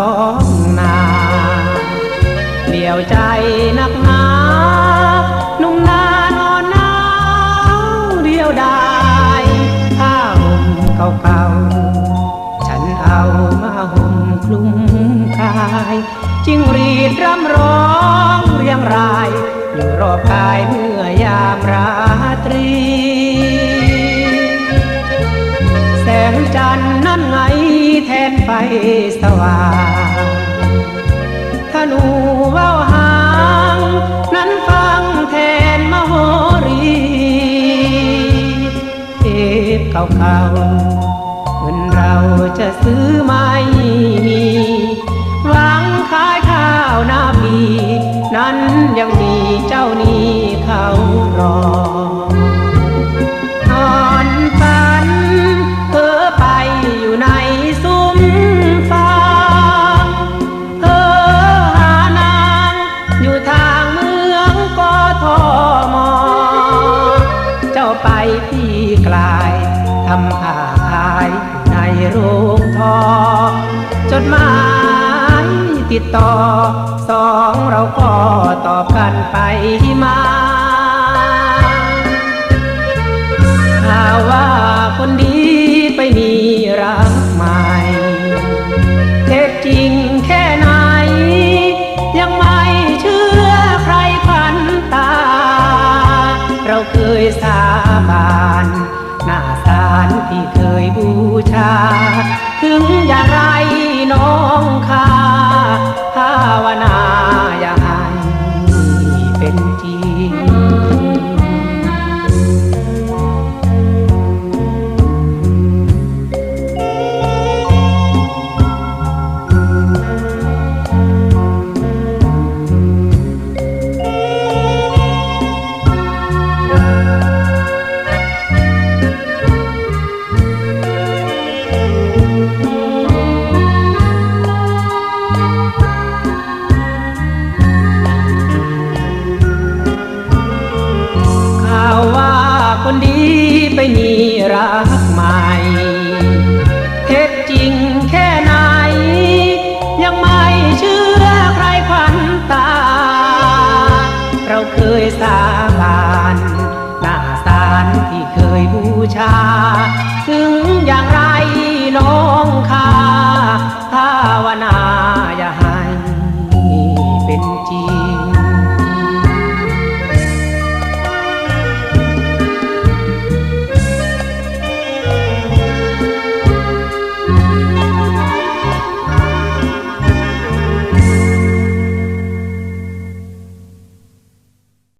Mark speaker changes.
Speaker 1: ท้องนาเดี่ยวใจนักหนานุ่งนานอนหนาวเดียวดายผ้าห่มเก่าๆฉันเอามาห่มคลุมกายจิงรีดรำร้องเรียงราย อยู่รอบกายเมื่อยามราตรี แสงจันทร์นั้น นไฟสว่างธนูเว้าหาง นั้นฟังแทนมโหรีเทปเก่าๆเงินเราจะซื้อไม่มีหวังขายข้าวหน้าปี นั้นยังมีเจ้านี้เขารอ กลายทำผ้าขายในโรงทอ จดหมายติดต่อ สองเราก็ตอบกันไปมา เราเคยสาบานหน้าศาลที่เคยบูชา ถึงอย่างไรน้องข้าภาวนาอย่าให้เป็นจริง ไปมีรักใหม่เท็จจริงแค่ไหน ยังไม่เชื่อใครควันตา เราเคยสาบานหน้าศาลที่เคยบูชา ถึงอย่างไรน้องค่าภาวัน